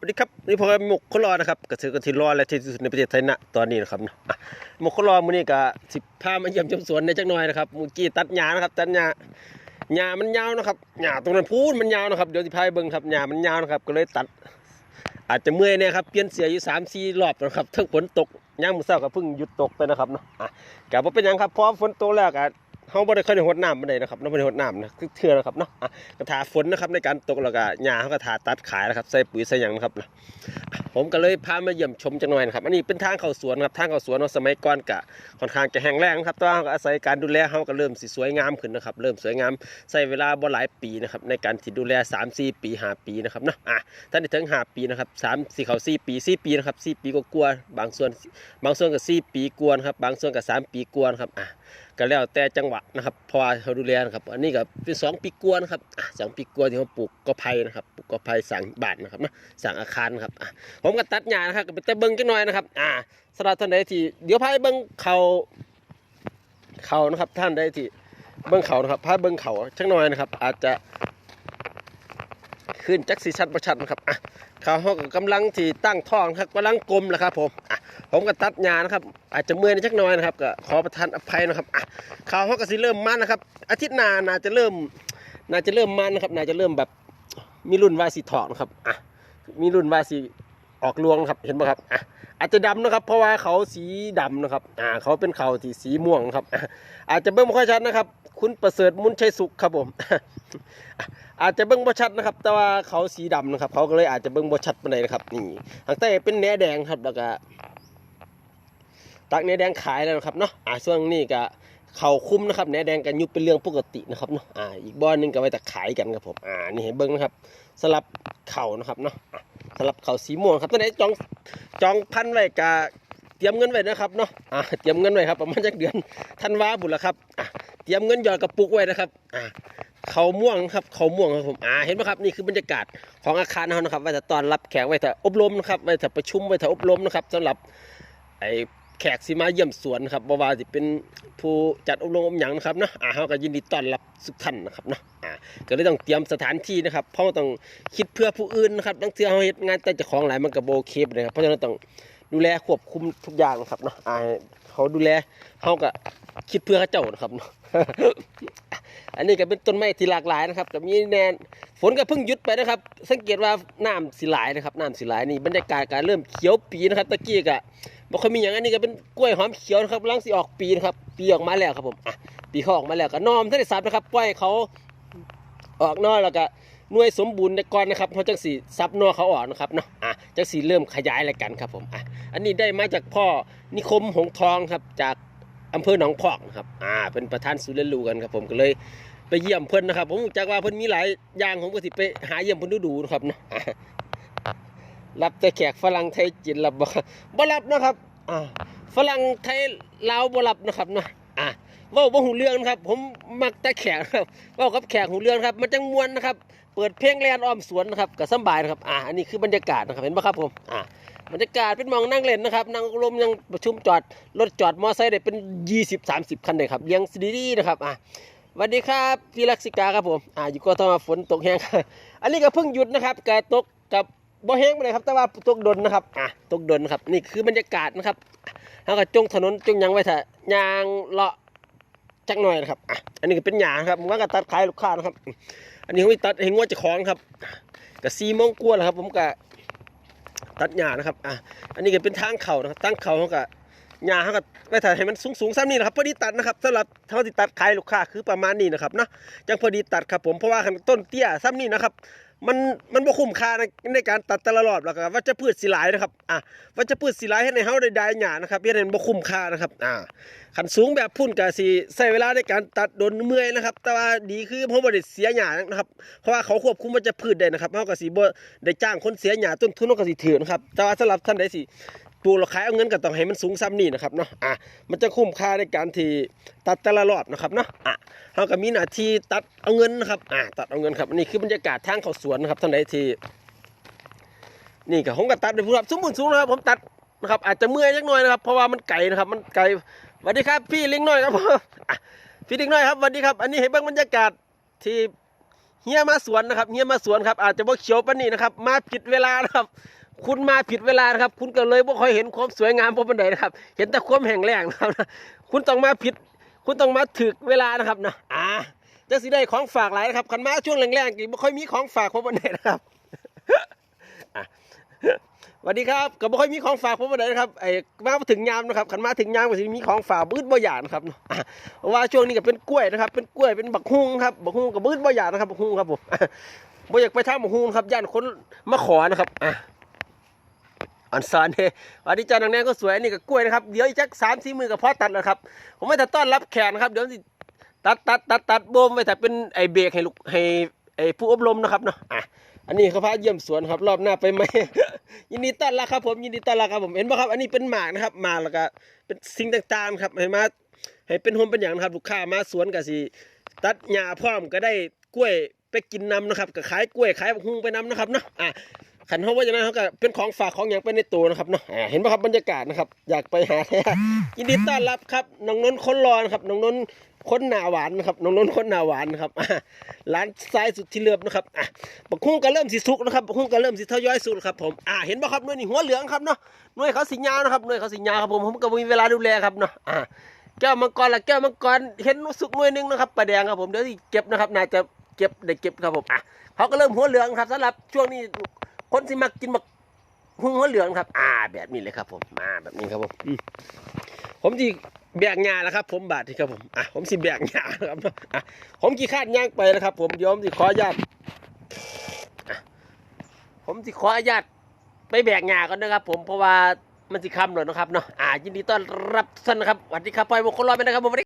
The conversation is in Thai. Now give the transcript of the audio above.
สวัสดีครับนี่พอหมกคนรอนะครับกระสือกระทิรอและที่สุดในประเทศไทยณตอนนี้นะครับนะอะหมกคนรอมือนี้ก็สิพามาเยี่ยมชมสวนในจักหน่อยนะครับมือกี้ตัดหญ้านะครับตัดหญ้าหญ้ามันยาวนะครับหญ้าตรงนั้นพูนมันยาวนะครับเดี๋ยวสิพาไปเบิ่งครับหญ้ามันยาวนะครับก็เลยตัด อาจจะเมื่อยเนี่ยครับเปลี่ยนเสียอยู่3 4รอบนะครับทั้งฝนตกย่างมือเช้าก็เพิ่งหยุดตกไปนะครับเนาะอะก็บ่เป็นยังครับพราะฝนตกแล้วก็ เขาบ่ได้ค่อยได้รดน้ำปานใดนะครับเนาะบ่ได้รดน้ำนะคือเทื่อนะครับเนาะกระก็ทาฝนนะครับในการตกแล้วก็หญ้าเขาก็ทาตัดขายนะครับ ใส่ปุ๋ยใส่หยังนะครับผมก็เลยพามาเยี่ยมชมจังหน่อยนะครับ อันนี้เป็นทางเข้าสวนครับ ทางเข้าสวนเนาะสมัยก่อนกะค่อนข้างจะแห้งแล้งครับแตัวาเราอาศัยการดูแลเขาก็เริ่มสิสวยงามขึ้นนะครับ เริ่มสวยงามใช้เวลาบ่หลายปีนะครับในการที่ดูแล 3 4 ปี 5 ปีนะครับเนาะ อะท่านได้ถึง 5 ปีนะครับ3 4เขา4ปี 4 ปีนะครับ4ปีก็กลัวบางส่วนบางส่วนก็4ปีกวนครับ บางส่วนก็3ปีกวนครับ อะก็แล้วแต่จังหวะนะครับพราะว่าเขาดูแลนะครับ อันนี้ก็เป็นสองปีกวนครับสองปีกวนที่เขาปลูกกอไผ่นะครับ ปลูกกอไผ่สั่งบ้านนะครับนะสั่งอาคารครับผมก็ตัดหญ้านะครับก็ไปแต่เบิ้งจังหน่อยนะครับ อ่าสำหรับท่านใดที่เดี๋ยวพาไปเบิ้งเขาเขานะครับ ท่านใดที่เบิ้งเขานะครับพายเบิ้งเขาจังหน่อยนะครับ อาจจะขึ้นจักสีชัดประชัดนะครับอะเขาเขาก็กำลังที่ตั้งท้องครับกำลังกลมนะครับผมอะผมก็ตัดหญ้านะครับ อาจจะเมื่อยนิดจักหน่อยนะครับก็ขอประทานอภัยนะครับอะเขาเขาก็สิเริ่มมันนะครับ อาทิตย์หน้าน่าจะเริ่ม น่าจะเริ่มมันนะครับ น่าจะเริ่มแบบมีรุ่นวายสีทองนะครับอะมีรุ่นวายสี ออกรวงครับเห็นไหมครับอะอาจจะดำนะครับ เพราะว่าเขาสีดำนะครับอ่าเขาเป็นเขาที่สีม่วงครับอะอาจจะเบิ้งไม่ค่อยชัดนะครับ คุณประเสริฐมุนชัยสุขครับผม อาจจะเบิ้งบ่ชัดนะครับ แต่ว่าเขาสีดำนะครับ เขาก็เลยอาจจะเบิ้งบ่ชัดปานใดนะครับนี่ทางใต้เป็นแหนแดงครับแล้วก็ตักแหนแดงขายแล้วนะครับเนาะอ่าช่วงนี้ก็เขาคุ้มนะครับแหนแดงกันยุบเป็นเรื่องปกตินะครับเนาะอ่าอีกบ้อนนึงก็ไว้แต่ขายกันครับผมอ่านี่ให้เบิ้งนะครับสลับเข่านะครับเนาะ สำหรับเขาสีม่วงครับตอนนี้จองจองพันไว้กะเตรียมเงินไว้นะครับเนาะอ่าเตรียมเงินไว้ครับประมาณจักเดือนธันวาบุตรละครับอะเตรียมเงินหยอดกระปุกไว้นะครับอ่าเขาม่วงครับเขาม่วงครับผมอ่าเห็นไหมครับนี่คือบรรยากาศของอาคารเขานะครับไว้แต่ตอนรับแขกไว้แต่อบรมนะครับไว้แต่ประชุมไว้แต่อบรมนะครับสำหรับไอ้ แขกสิมาเยี่ยมสวนครับบ่ว่าสิเป็นผู้จัดอบรมอหย่างนะครับเนาะอ่าเขาก็ยินดีต้อนรับทุกท่านนะครับเนาะอ่าก็เลยต้องเตรียมสถานที่นะครับ เพราะว่าต้องคิดเพื่อผู้อื่นนะครับตั้งเทื่อเขาเฮ็ดงานแต่เจ้าของหลายมันก็บ่โอเคไปเลยครับเพราะฉะนั้นต้องดูแลควบคุมทุกอย่างนะครับเนาะอ่าเขาดูแลเขาก็คิดเพื่อเขาเจ้านะครับเนาะ อันนี้ก็เป็นต้นไม้ที่หลากหลายนะครับก็มีแนนฝนก็เพิ่งหยุดไปนะครับ สังเกตว่าน้ำสิไหลายนะครับน้ำสิไหลายนี่บรรยากาศการเริ่มเขียวปีนะครับตะกี้ก็ บ่ค่อยมีอย่างอันนี้ก็เป็นกล้วยหอมเขียวนะครับกำลังสิออกปีนะครับ ปีออกมาแล้วครับผมอะปีเขาออกมาแล้วก็นอมท่านได้สับนะครับปล่อยเขาออกนอกแล้วก็หน่วยสมบูรณ์ในก่อนนะครับเขาจังสีซับนอเขาออกนะครับเนาะอะจังสีเริ่มขยายอะไรกันครับผมอะอันนี้ได้มาจากพ่อนิคมหงทองครับจากอำเภอหนองพอกนะครับอ่าเป็นประธานศูนย์เรียนรู้กันครับผมก็เลยไปเยี่ยมเพิ่อนนะครับ ผมจากว่าเพิ่อนมีหลายอย่างผมก็สิไปหาเยี่ยมเพิ่อนดูๆนะครับเนาะ รับแต่แขกฝรั่งไทยจีนรับบ่บ่รับนะครับอ่าฝรั่งไทยลาวบ่รับนะครับเนาะอะว่าบ่หูเรื่องนะครับ ผมมักแต่แขกนะครับว่ากับแขกหูเรื่องครับ มันจังมวนนะครับ เปิดเพลงแลนอ้อมสวนนะครับก็สบายนะครับอ่าอันนี้คือบรรยากาศนะครับเห็นปะครับผมอ่าบรรยากาศเป็นมองนั่งเล่นนะครับนั่งลมยังประชุมจอดรถจอดมอไซค์ได้เป็น 20 30 คันเลยครับเลี้ยงดีๆนะครับอ่าสวัสดีครับพี่ลักษิกาครับผมอ่าอยู่ก็ต้องมาฝนตกแห้งอันนี้ก็เพิ่งหยุดนะครับกตกกับ บ่แห้งไปเลยครับ แต่ว่าตกดนนะครับอ่าตกดนครับ นี่คือบรรยากาศนะครับแล้วก็จงถนนจงยังไว้เถอะยางเลาะจักหน่อยนะครับอะอันนี้ก็เป็นหยางครับผมว่าก็ตัดขายลูกค้านะครับ อันนี้ผมตัดเห็นว่าจะคล้องครับกับซีโมงกวแหละครับ ผมก็ตัดหยานะครับอะอันนี้ก็เป็นทางเข่านะครับตั้งเข่าเขาก็หยาเขาก็ไว้ถ่ายให้มันสูงสูงซ้ำนี่นะครับพอดีตัดนะครับสำหรับเท่าที่ตัดขายลูกค้าคือประมาณนี้นะครับเนาะจังพอดีตัดครับผมเพราะว่าคันต้นเตี้ยซ้ำนี่นะครับ มันมันบ่คุ้มค่าในในการตัดแต่ละรอบแล้วก็ว่าจะพืชสีหลายนะครับอะว่าจะพืชสีหลายให้ในเฮาได้ได้หยานะครับเฮ็ดให้มันบ่คุ้มค่านะครับอ่าขันสูงแบบพุ่นก็สิใช้เวลาในการตัดโดนเมื่อยนะครับ แต่ว่าดีคือเพราะบ่ได้เสียหยานะครับเพราะว่าเขาควบคุมว่าจะพืชได้นะครับเฮาก็สิบ่ได้จ้างคนเสียหยาต้นทุนมันก็สิถือนะครับแต่ว่าสำหรับท่านใดสิ ลูกแล้วขายเอาเงินก็ต้องให้มันสูงซ้ำนี่นะครับเนาะอะมันจะคุ้มค่าในการที่ตัดแต่ละรอบนะครับเนาะอะเฮาก็มีหน้าที่ตัดเอาเงินนะครับอะตัดเอาเงินครับนี่คือบรรยากาศทางเข้าสวนนะครับท่านใดที่นี่ก็ผมก็ตัดไปพูดครับสมบูรณ์สูงนะครับผมตัดนะครับอาจจะเมื่อยจักหน่อยนะครับเพราะว่ามันไกลนะครับมันไกลสวัสดีครับ พี่ลิงน้อยครับพี่ลิงน้อยครับสวัสดีครับ อันนี้ให้เบิ่งบรรยากาศที่เฮียมาสวนนะครับเฮียมาสวนครับอาจจะบ่เขียวปานนี้นะครับ มาผิดเวลานะครับ คุณมาผิดเวลานะครับ คุณก็เลยบ่ค่อยเห็นความสวยงามพบปันใดนะครับ เห็นแต่ความแห้งแล้งนะครับคุณต้องมาผิด คุณต้องมาถึกเวลานะครับนะอ่าจะสิได้ของฝากหลายนะครับคันมาช่วงแรงๆกี่บ่ค่อยมีของฝากพบปันใดนะครับสวัสดีครับก็บ่ค่อยมีของฝากพบปันใดนะครับไอ้มาถึงยามนะครับคันมาถึงยามก็สิมีของฝากบืดบ่อยากนะครับเนาะอะเพราะว่าช่วงนี้ก็เป็นกล้วยนะครับ เป็นกล้วยเป็นบักฮุ้งครับบักฮุ้งกับบืดบ่อยากนะครับบักฮุ้งครับผมบ่อยากไปทำบักฮุ้งครับย่านคนมาขอนะครับอะ อันซอนเฮวันนี้จานางแนงก็สวยนี่ก็กล้วยนะครับ เดี๋ยวอีกจักสามสี่มือกับพ่อตัดแล้วครับ ผมไม่แต่ต้อนรับแขกนะครับ เดี๋ยวสิตัดตัดตัดตัดโบมไว้แต่เป็นไอเบรกให้ลูกให้ไอผู้อบรมนะครับเนาะอะอันนี้เขาพาเยี่ยมสวนครับรอบหน้าไปไหมยินดีต้อนรับครับผมยินดีต้อนรับครับผมเห็นป่ะครับ อันนี้เป็นหมากนะครับหมากแล้วก็เป็นสิ่งต่างๆครับให้มาให้เป็นโฮมเป็นอย่างนะครับลูกค้ามาสวนก็สิตัดหญ้าพร้อมก็ได้กล้วยไปกินน้ำนะครับก็ขายกล้วยขายบักฮุ้งไปน้ำนะครับเนาะอะ ขันเขาว่าอย่างนั้นเขาก็เป็นของฝากของอย่างเป็นในตัวนะครับเนาะอ่าเห็นไหมครับบรรยากาศนะครับ อยากไปหาแท้ยินดีต้อนรับครับน้องนนท์คนรอนะครับน้องนนท์คนหนาหวานนะครับน้องนนท์คนหนาหวานนะครับอ่าร้านซ้ายสุดที่เลือบนะครับอะบักคุ้งก็เริ่มสิสุกนะครับบักคุ้งก็เริ่มสิทยอยสุกแล้วครับผมอ่าเห็นป่ะครับหน่วยนี่หัวเหลืองครับเนาะหน่วยเขาสียาวนะครับหน่วยเขาสียาวครับผมผมก็มีเวลาดูแลครับเนาะอ่าแก้วมังกรละแก้วมังกรเห็นสุกหน่วยหนึงนะครับปลาแดงครับผมเดี๋ยวที่เก็บนะครับน่าจะเก็บได้เก็บครับผมอะเขาก็เริ่มหัวเหลืองครับสำหรับช่วงนี้ คนที่มักกินบักหุ้งหัวเหลืองครับ อ่า แบบนี้เลยครับ ผมมาแบบนี้ครับผมผมจีแบกงาแล้วครับ ผมบาดที่ครับผมอะผมสิแบกงาครับอะผมกี่คาดย่างไปนะครับ ผมเดี๋ยวผมสิขออนุญาตผมสิขออนุญาตไปแบกงาก่อนนะครับ ผมเพราะว่ามันสิคำหน่อยนะครับเนาะอ่ายินดีต้อนรับท่านนะครับสวัสดีครับปล่อยบุคคลรอดไปนะครับผม